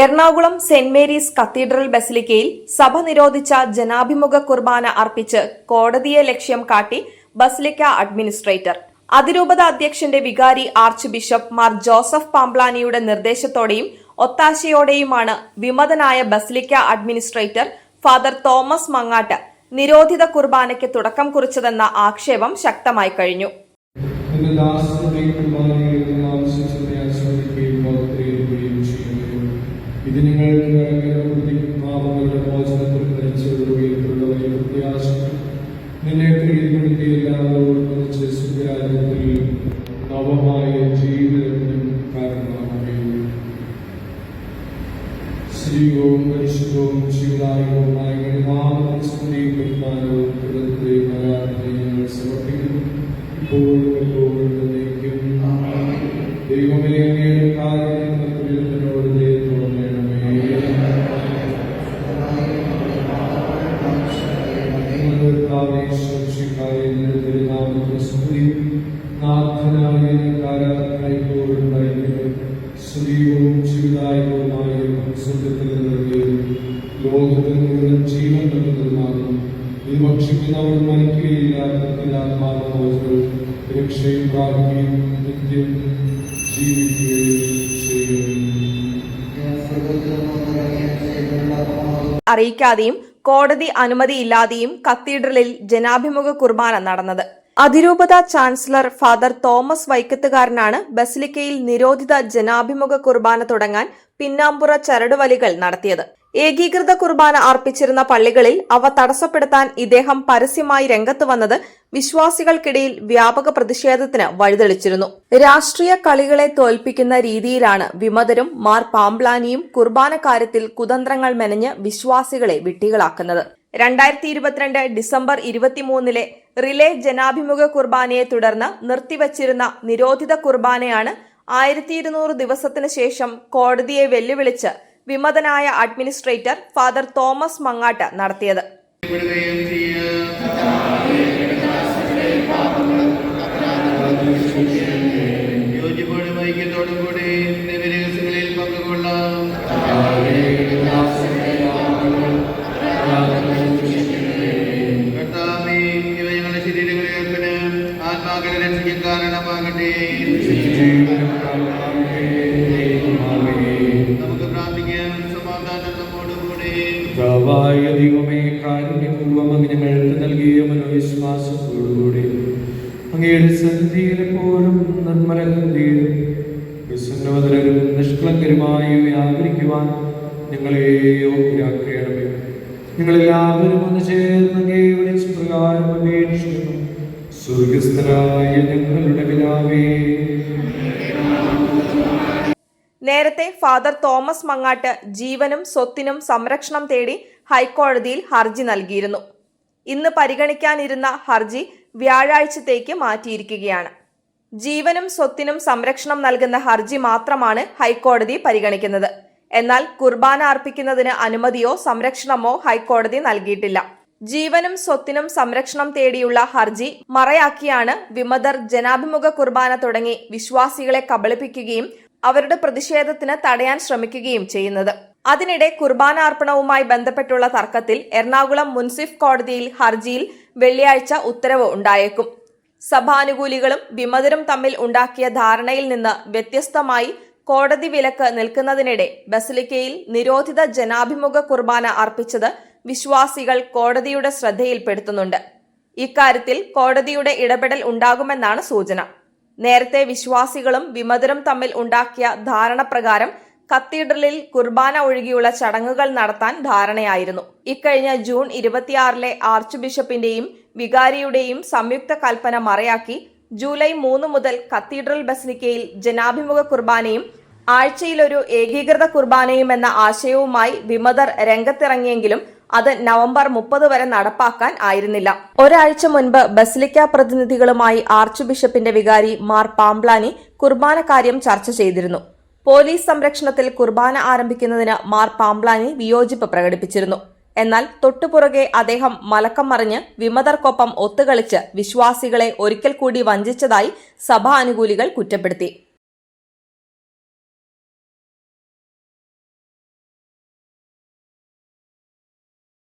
Ernakulam Saint Mary's cathedral ബസിലിക്കയിൽ സഭ നിരോധിച്ച ജനാഭിമുഖ കുർബാന അർപ്പിച്ച് കോടതിയെ ലക്ഷ്യം കാട്ടി ബസിലിക്ക അഡ്മിനിസ്ട്രേറ്റർ. അതിരൂപത അധ്യക്ഷന്റെ വികാരി ആർച്ച് ബിഷപ്പ് മാർ ജോസഫ് പാംപ്ലാനിയുടെ നിർദ്ദേശത്തോടെയും ഒത്താശയോടെയുമാണ് വിമതനായ basilica administrator father Thomas Mangattu നിരോധിത കുർബാനയ്ക്ക് തുടക്കം കുറിച്ചതെന്ന ആക്ഷേപം ശക്തമായി കഴിഞ്ഞു. ഇത് നിങ്ങൾ പാപങ്ങളുടെ മോചനത്തിൽ ധരിച്ചുകൊള്ളുകയുള്ള വലിയ പ്രത്യാശ നിന്നെ പ്രീതിപ്പെടുത്തി എല്ലാവരോടും ഒന്നിച്ച് സുഖരാജ്യത്തിൽ നവമായ ജീവിതത്തിനും കാരണമാകുകയും ശ്രീകവും പരിശുദ്ധവും ശിവനായകവുമായ ഗണിനാമത്തിൽ നൽകുന്നതുമാകും ഇത് ഭക്ഷിക്കുന്നവർ മരിക്കുകയില്ല രക്ഷയും പ്രാപിക്കുകയും നിത്യം ജീവിക്കുകയും അറിയിക്കാതെയും കോടതി അനുമതിയില്ലാതെയും കത്തീഡ്രലിൽ ജനാഭിമുഖ കുർബാന നടന്നത്. അതിരൂപത ചാൻസലർ ഫാദർ തോമസ് വൈക്കത്തുകാരനാണ് ബസിലിക്കയിൽ നിരോധിത ജനാഭിമുഖ കുർബാന തുടങ്ങാൻ പിന്നാമ്പുറ ചരടുവലികൾ നടത്തിയത്. ഏകീകൃത കുർബാന അർപ്പിച്ചിരുന്ന പള്ളികളിൽ അവ തടസ്സപ്പെടുത്താൻ ഇദ്ദേഹം പരസ്യമായി രംഗത്ത് വന്നത് വിശ്വാസികൾക്കിടയിൽ വ്യാപക പ്രതിഷേധത്തിന് വഴിതെളിച്ചിരുന്നു. രാഷ്ട്രീയ കളികളെ തോൽപ്പിക്കുന്ന രീതിയിലാണ് വിമതരും മാർ പാംപ്ലാനിയും കുർബാന കാര്യത്തിൽ കുതന്ത്രങ്ങൾ മെനഞ്ഞ് വിശ്വാസികളെ വിട്ടികളാക്കുന്നത് രണ്ടായിരത്തി ഇരുപത്തിരണ്ട് ഡിസംബർ ഇരുപത്തിമൂന്നിലെ റിലേ ജനാഭിമുഖ കുർബാനയെ തുടർന്ന് നിർത്തിവച്ചിരുന്ന നിരോധിത കുർബാനയാണ് ആയിരത്തി ഇരുന്നൂറ് ദിവസത്തിന് ശേഷം കോടതിയെ വെല്ലുവിളിച്ച് വിമതനായ അഡ്മിനിസ്ട്രേറ്റർ ഫാദർ തോമസ് മങ്ങാട്ട് നടത്തിയത്. ആത്മാക്കളെ ചെയ്യാം കർത്താവായ ദൈവമേ കാരുണ്യപൂർവം അങ്ങനെ മെഴുത്ത് നൽകിയ മനോവിശ്വാസത്തോടുകൂടി അങ്ങയുടെ സന്നിധിയിൽ എപ്പോഴും നിർമ്മലഹൃദയരും വിസന്നവതരും നിഷ്കളങ്കരുമായി വ്യാപരിക്കുവാൻ ഞങ്ങളെ യോഗ്യരാക്കണമേ ഞങ്ങളെല്ലാവരും ഒന്ന് ചേർന്ന് അങ്ങേ വിളിച്ച് പ്രകാരം അപേക്ഷിക്കുന്നു സ്വർഗസ്ഥരായ ഞങ്ങളുടെ പിതാവേ. നേരത്തെ ഫാദർ തോമസ് മങ്ങാട്ട് ജീവനും സ്വത്തിനും സംരക്ഷണം തേടി ഹൈക്കോടതിയിൽ ഹർജി നൽകിയിരുന്നു. ഇന്ന് പരിഗണിക്കാനിരുന്ന ഹർജി വ്യാഴാഴ്ചത്തേക്ക് മാറ്റിയിരിക്കുകയാണ്. ജീവനും സ്വത്തിനും സംരക്ഷണം നൽകുന്ന ഹർജി മാത്രമാണ് ഹൈക്കോടതി പരിഗണിക്കുന്നത്. എന്നാൽ കുർബാന അർപ്പിക്കുന്നതിന് അനുമതിയോ സംരക്ഷണമോ ഹൈക്കോടതി നൽകിയിട്ടില്ല. ജീവനും സ്വത്തിനും സംരക്ഷണം തേടിയുള്ള ഹർജി മറയാക്കിയാണ് വിമതർ ജനാഭിമുഖ കുർബാന തുടങ്ങി വിശ്വാസികളെ കബളിപ്പിക്കുകയും അവരുടെ പ്രതിഷേധത്തിന് തടയാൻ ശ്രമിക്കുകയും ചെയ്യുന്നത്. അതിനിടെ കുർബാനാർപ്പണവുമായി ബന്ധപ്പെട്ടുള്ള തർക്കത്തിൽ എറണാകുളം മുൻസിഫ് കോടതിയിൽ ഹർജിയിൽ വെള്ളിയാഴ്ച ഉത്തരവ് ഉണ്ടായേക്കും. സഭാനുകൂലികളും വിമതരും തമ്മിൽ ഉണ്ടാക്കിയ ധാരണയിൽ നിന്ന് വ്യത്യസ്തമായി കോടതി വിലക്ക് നിൽക്കുന്നതിനിടെ ബസലിക്കയിൽ നിരോധിത ജനാഭിമുഖ കുർബാന അർപ്പിച്ചത് വിശ്വാസികൾ കോടതിയുടെ ശ്രദ്ധയിൽപ്പെടുത്തുന്നുണ്ട്. ഇക്കാര്യത്തിൽ കോടതിയുടെ ഇടപെടൽ ഉണ്ടാകുമെന്നാണ് സൂചന. നേരത്തെ വിശ്വാസികളും വിമതരും തമ്മിൽ ഉണ്ടാക്കിയ ധാരണ പ്രകാരം കത്തീഡ്രലിൽ കുർബാന ഒഴികെയുള്ള ചടങ്ങുകൾ നടത്താൻ ധാരണയായിരുന്നു. ഇക്കഴിഞ്ഞ ജൂൺ ഇരുപത്തിയാറിലെ ആർച്ച് ബിഷപ്പിന്റെയും വികാരിയുടെയും സംയുക്ത കൽപ്പന മറയാക്കി ജൂലൈ മൂന്ന് മുതൽ കത്തീഡ്രൽ ബസിലിക്കയിൽ ജനാഭിമുഖ കുർബാനയും ആഴ്ചയിലൊരു ഏകീകൃത കുർബാനയും എന്ന ആശയവുമായി വിമതർ രംഗത്തിറങ്ങിയെങ്കിലും അത് നവംബർ മുപ്പത് വരെ നടപ്പാക്കാൻ ആയിരുന്നില്ല. ഒരാഴ്ച മുൻപ് ബസിലിക്ക പ്രതിനിധികളുമായി ആർച്ച് ബിഷപ്പിന്റെ വികാരി മാർ പാംബ്ലാനി കുർബാന കാര്യം ചർച്ച ചെയ്തിരുന്നു. പോലീസ് സംരക്ഷണത്തിൽ കുർബാന ആരംഭിക്കുന്നതിന് മാർ പാംബ്ലാനി വിയോജിപ്പ് പ്രകടിപ്പിച്ചിരുന്നു. എന്നാൽ തൊട്ടുപുറകെ അദ്ദേഹം മലക്കം മറിഞ്ഞ് വിമതർക്കൊപ്പം ഒത്തുകളിച്ച് വിശ്വാസികളെ ഒരിക്കൽ കൂടി വഞ്ചിച്ചതായി സഭാ അനുകൂലികൾ കുറ്റപ്പെടുത്തി.